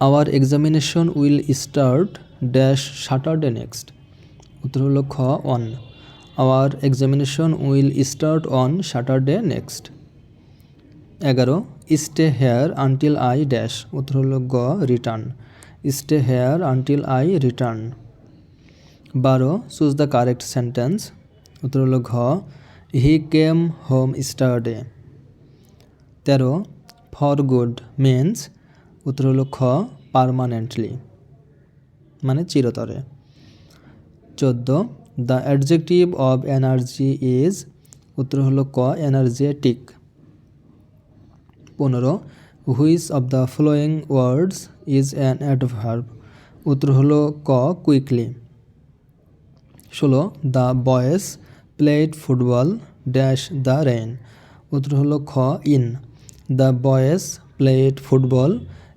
Our examination will start dash Saturday next উত্তর হলো খ on our examination will start on Saturday next এগারো stay here until I dash উত্তর হলো গ return stay here until I return বারো choose the correct sentence উত্তর হলো ঘ হি কেম হোম স্টারডে তেরো ফর গুড মিন্স উত্তর হলো খ পারমানেন্টলি মানে চিরতরে। চোদ্দ the adjective of energy is উত্তর হলো ক এনার্জেটিক পনেরো which of the following words is an adverb উত্তর হলো ক কুইকলি ষোলো the boys played football dash the rain উত্তর হলো খ in the boys played football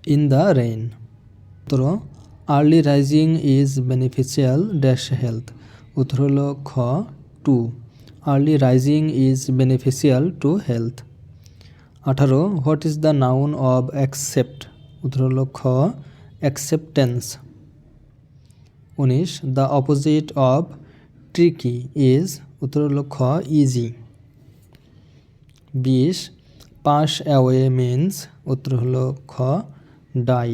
in the rain. সতেরো early rising is beneficial dash health. উত্তর হলো খ, to, early rising is beneficial to health. আঠারো, what is the noun of accept? উত্তর হলো খ, অ্যাকসেপ্টেন্স। উনিশ, the opposite of tricky is, উত্তর হলো খ, ইজি। বিশ পাস অ্যাওয়ে মিন্স উত্তর হলো খ ডাই